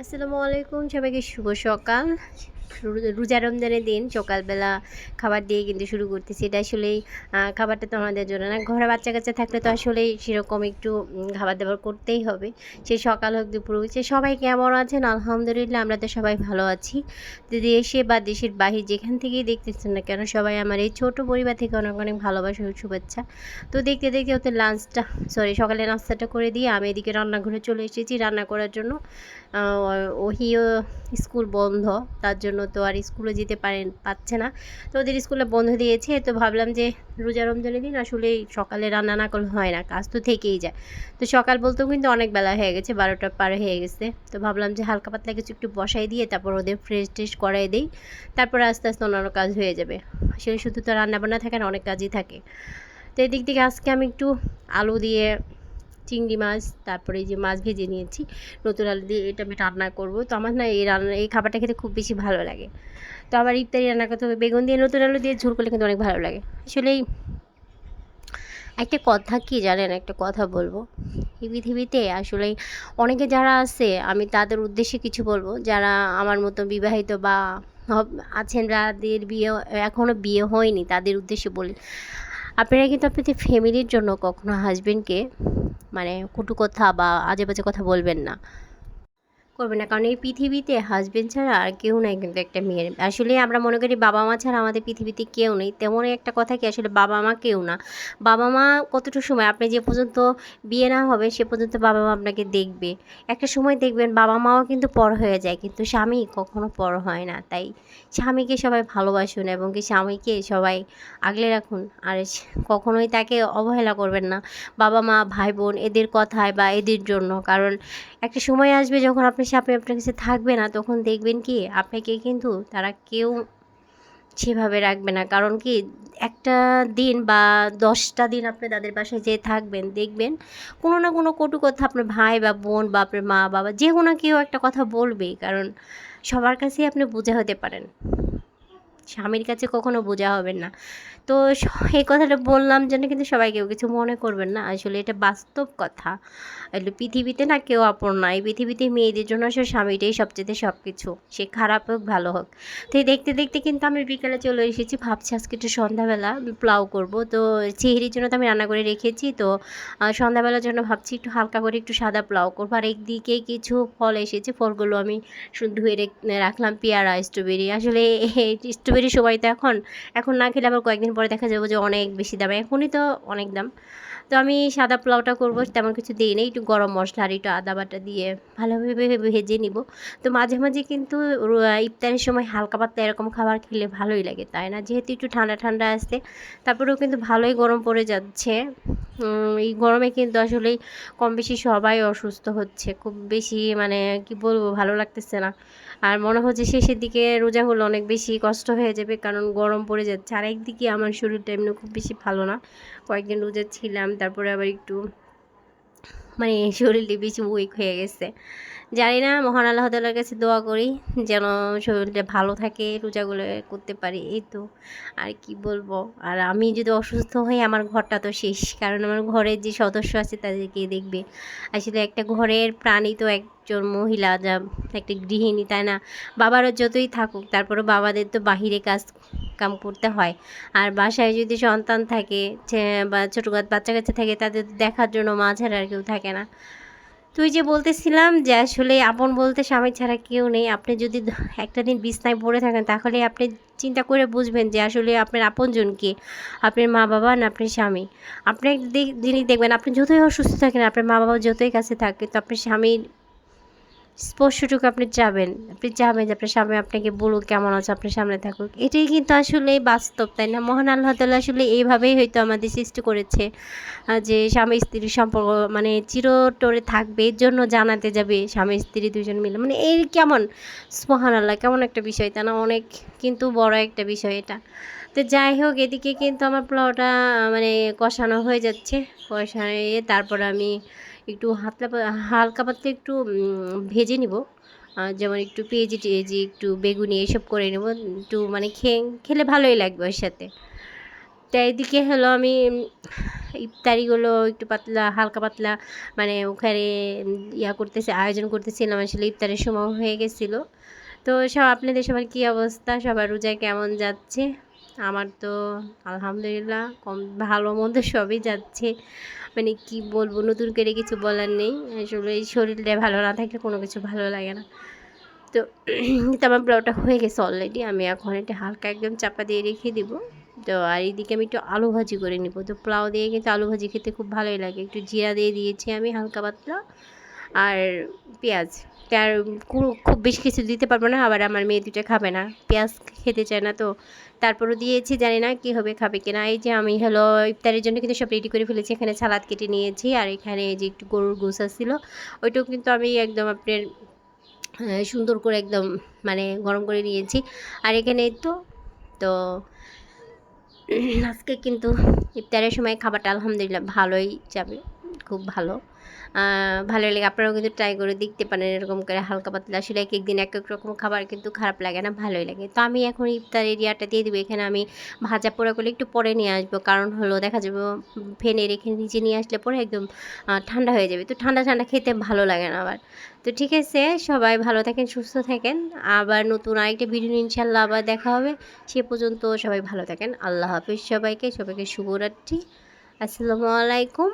আসসালামু আলাইকুম সবাইকে শুভ সকাল। রোজা রমজানের দিন সকালবেলা খাবার দিয়ে কিন্তু শুরু করতেছি। এটা আসলেই খাবারটা তো আমাদের জন্য না। ঘরে বাচ্চা কাচ্চা থাকলে তো আসলেই সেরকম একটু খাবার দাবার করতেই হবে। সে সকাল হোক, দুপুর হোক, সে সবাই কেমন আছেন? আলহামদুলিল্লাহ, আমরা তো সবাই ভালো আছি। দেশে বা দেশের বাহির যেখান থেকেই দেখতেছেন না কেন, সবাই আমার এই ছোট পরিবার থেকে অনেক অনেক ভালোবাসা শুভেচ্ছা। তো দেখতে দেখতে ওদের লাঞ্চটা সরি সকালে নাস্তাটা করে দিয়ে আমি এদিকে রান্নাঘরে চলে এসেছি। রান্না করার জন্য ওহিও স্কুল বন্ধ, তার জন্য তো আর স্কুলে যেতে পারেন, পাচ্ছে না। তো ওদের স্কুলে বন্ধ দিয়েছে, তো ভাবলাম যে রোজা রমজানের দিন আসলে সকালে রান্না না করলে হয় না, কাজ তো থেকেই যায়। তো সকাল বলতেও কিন্তু অনেক বেলা হয়ে গেছে, বারোটা পার হয়ে গেছে। তো ভাবলাম যে হালকা পাতলা কিছু একটু বসাই দিয়ে তারপর ওদের ফ্রেশ ট্রেশ করাই দিই, তারপর আস্তে আস্তে অন্যান্য কাজ হয়ে যাবে। আসলে শুধু তো রান্না বান্না থাকে না, অনেক কাজই থাকে। তো এদিক থেকে আজকে আমি একটু আলু দিয়ে চিংড়ি মাছ, তারপরে যে মাছ ভেজে নিয়েছি। নতুন আলু দিয়ে এটা আমি রান্না করব। তো আমার না এই রান্না, এই খাবারটা খেতে খুব বেশি ভালো লাগে। তো আবার ইফতারি রান্না করতে হবে। বেগুন দিয়ে নতুন আলু দিয়ে ঝোল করলে কিন্তু অনেক ভালো লাগে। আসলে একটা কথা কি জানেন? একটা কথা বলব। এই পৃথিবীতে আসলে অনেকে যারা আছে, আমি তাদের উদ্দেশ্যে কিছু বলব। যারা আমার মতো বিবাহিত বা আছেন, যাদের বিয়ে এখনও বিয়ে হয়নি, তাদের উদ্দেশ্যে বলি। আপনারা কিন্তু আপনাদের ফ্যামিলির জন্য কখনো হাজবেন্ডকে মানে কটু কথা বা আজে বাজে কথা বলবেন না। করবে না। কারণ এই পৃথিবীতে হাজবেন্ড ছাড়া আর কেউ নাই কিন্তু একটা মেয়ের। আসলে আমরা মনে করি বাবা মা ছাড়া আমাদের পৃথিবীতে কেউ নেই। তেমনই একটা কথা কি, আসলে বাবা মা কেউ না। বাবা মা কতটুকু সময়? আপনি যে পর্যন্ত বিয়ে না হবে, সে পর্যন্ত বাবা মা আপনাকে দেখবে। একটা সময় দেখবেন বাবা মাও কিন্তু পর হয়ে যায়, কিন্তু স্বামী কখনো পর হয় না। তাই স্বামীকে সবাই ভালোবাসুন এবং কি স্বামীকে সবাই আগলে রাখুন। আর কখনোই তাকে অবহেলা করবেন না। বাবা মা, ভাই বোন, এদের কথায় বা এদের জন্য। কারণ একটা সময় আসবে যখন আপনি স্বামী আপনার কাছে থাকবে না, তখন দেখবেন কি আপনাকে কিন্তু তারা কেউ সেভাবে রাখবে না। কারণ কি একটা দিন বা দশটা দিন আপনি তাদের বাসায় যেয়ে থাকবেন, দেখবেন কোনো না কোনো কটু কথা আপনার ভাই বা বোন বা আপনার মা বাবা যে কোনো কেউ একটা কথা বলবেই। কারণ সবার কাছেই আপনি বোঝা হতে পারেন। স্বামীর কাছে কখনো বোঝা হবেন না। তো এই কথাটা বললাম যেন কিন্তু সবাই কেউ কিছু মনে করবেন না। আসলে এটা বাস্তব কথা। আসলে পৃথিবীতে না কেউ আপন না। এই পৃথিবীতে মেয়েদের জন্য আসলে স্বামীটাই সবচেয়ে সব কিছু সে খারাপ হোক, ভালো হোক। তো এই দেখতে দেখতে কিন্তু আমি বিকেলে চলে এসেছি। ভাবছি আজকে একটু সন্ধ্যাবেলা পোলাও করব। তো চেহারির জন্য তো আমি রান্না করে রেখেছি। তো সন্ধ্যাবেলার জন্য ভাবছি একটু হালকা করে একটু সাদা পোলাও করব। আর একদিকে কিছু ফল এসেছে। ফলগুলো আমি ধুয়ে রেখ- রাখলাম। পেয়ারা, স্ট্রবেরি। আসলে স্ট্রবেরি সবাই তো এখন এখন না খেলে আবার কয়েকদিন পরে দেখা যাবে যে অনেক বেশি দাম। এখনই তো অনেক দাম। তো আমি সাদা পোলাওটা করব, তেমন কিছু দিই নেই। একটু গরম মশলা আর একটু আদা বাটা দিয়ে ভালোভাবে ভেজে নিব। তো মাঝে মাঝে কিন্তু ইফতারের সময় হালকা পাতলা এরকম খাবার খেলে ভালোই লাগে, তাই না? যেহেতু একটু ঠান্ডা ঠান্ডা আসছে, তারপরেও কিন্তু ভালোই গরম পড়ে যাচ্ছে। এই গরমে কিন্তু আসলেই কম বেশি সবাই অসুস্থ হচ্ছে। খুব বেশি মানে কি বলব, ভালো লাগতেছে না। আর মনে হচ্ছে শেষের দিকে রোজা হলে অনেক বেশি কষ্ট হয়ে যাবে, কারণ গরম পড়ে যাচ্ছে। আর একদিকে আমার শরীরটা এমনি খুব বেশি ভালো না। কয়েকদিন রোজা ছিলাম, তারপরে আবার একটু মানে শরীরটি বেশি উইক হয়ে গেছে। জানি না, মহান আল্লাহ তালার কাছে দোয়া করি যেন শরীরটা ভালো থাকে, রোজাগুলো করতে পারি, এই তো। আর কি বলব? আর আমি যদি অসুস্থ হই, আমার ঘরটা তো শেষ। কারণ আমার ঘরের যে সদস্য আছে, তাদেরকে দেখবে। আসলে একটা ঘরের প্রাণী তো একজন মহিলা, যা একটা গৃহিণী, তাই না? বাবারা যতই থাকুক তারপরে বাবাদের তো বাহিরে কাজ কাম করতে হয়। আর বাসায় যদি সন্তান থাকে বা ছোটো বাচ্চা কাচ্চা থাকে, তাদের দেখার জন্য মা ছাড়া আর কেউ থাকে না। তুই যে বলতেছিলাম যে আসলে আপন বলতে স্বামী ছাড়া কেউ নেই, আপনি যদি একটা দিন বিছনায় পড়ে থাকেন, তাহলে আপনি চিন্তা করে বুঝবেন যে আসলে আপনার আপনজন কে? আপনার মা বাবা না আপনার স্বামী? আপনি দিক- দেখবেন আপনি যতই অসুস্থ থাকেন, আপনার মা বাবা যতই কাছে থাকে, তো আপনার স্বামীর স্পর্শটুকু আপনি চাবেন আপনি চাবেন যে আপনার স্বামী আপনাকে বলুক কেমন আছে, আপনার সামনে থাকুক। এটাই কিন্তু আসলে বাস্তব, তাই না? মহান আল্লাহ তালা আসলে এইভাবেই হয়তো আমাদের সৃষ্টি করেছে যে স্বামী স্ত্রীর সম্পর্ক মানে চিরতরে থাকবে, এর জন্য জানাতে যাবে স্বামী স্ত্রী দুজন মিলে। মানে এই কেমন? মহান আল্লাহ কেমন একটা বিষয় তা না? অনেক কিন্তু বড় একটা বিষয় এটা। তো যাই হোক, এদিকে কিন্তু আমার পোলাওটা মানে কষানো হয়ে যাচ্ছে। কষায়ে তারপর আমি একটু হাতলা হালকা পাতলা একটু ভেজে নিব। যেমন একটু পেঁয়াজি টেজি একটু বেগুনি এসব করে নেব। একটু মানে খেয়ে, খেলে ভালোই লাগবে ওর সাথে। তো এদিকে হলো আমি ইফতারিগুলো একটু পাতলা, হালকা পাতলা মানে ওখানে ইয়া করতেছে, আয়োজন করতেছিলাম আসলে ইফতারের সময় হয়ে গেছিল। তো সব আপনাদের সবার কী অবস্থা? সবার রোজা কেমন যাচ্ছে? আমার তো আলহামদুলিল্লাহ কম, ভালো মন্দ সবই যাচ্ছে। মানে কি বলব, নতুন করে কিছু বলার নেই। আসলে এই শরীরটা ভালো না থাকলে কোনো কিছু ভালো লাগে না। তো আমার পোলাওটা হয়ে গেছে অলরেডি আমি এখন এটা হালকা একদম চাপা দিয়ে রেখে দিব। তো আর এইদিকে আমি একটু আলু ভাজি করে নিব। তো পোলাও দিয়ে কিন্তু আলু ভাজি খেতে খুব ভালোই লাগে। একটু জিরা দিয়ে দিয়েছি আমি হালকা পাতলা। আর পেঁয়াজ। তার খুব বেশি কিছু দিতে পারব না, আবার আমার মেয়ে দুটা খাবে না। পেঁয়াজ খেতে চায় না তো। তারপরও দিয়েছি, জানি না কী হবে, খাবে কিনা এই যে আমি হলো ইফতারের জন্য কিন্তু সব রেডি করে ফেলেছি। এখানে সালাদ কেটে নিয়েছি, আর এখানে যে একটু গরুর গোসা ছিল ওইটাও কিন্তু আমি একদম আপনার সুন্দর করে একদম মানে গরম করে নিয়েছি। আর এখানে তো তো আজকে কিন্তু ইফতারের সময় খাবারটা আলহামদুলিল্লাহ ভালোই যাবে। খুব ভালো। ভালো লাগে। আপনারাও কিন্তু ট্রাই করে দেখতে পারেন এরকম করে হালকা পাতলা। আসলে এক এক দিন এক এক রকম খাবার কিন্তু খারাপ লাগে না, ভালোই লাগে। তো আমি এখন ইফতার এরিয়াটা দিয়ে দেবো। এখানে আমি ভাজা পোড়া করলে একটু পরে নিয়ে আসব। কারণ হলো দেখা যাবে ফেনে রেখে নিচে নিয়ে আসলে পরে একদম ঠান্ডা হয়ে যাবে। তো ঠান্ডা ঠান্ডা খেতে ভালো লাগে না আবার। তো ঠিক আছে, সবাই ভালো থাকেন, সুস্থ থাকেন। আবার নতুন আরেকটা ভিডিও ইনশাল্লাহ আবার দেখা হবে। সে পর্যন্ত সবাই ভালো থাকেন। আল্লাহ হাফিজ সবাইকে। সবাইকে শুভরাত্রি। আসসালামু আলাইকুম।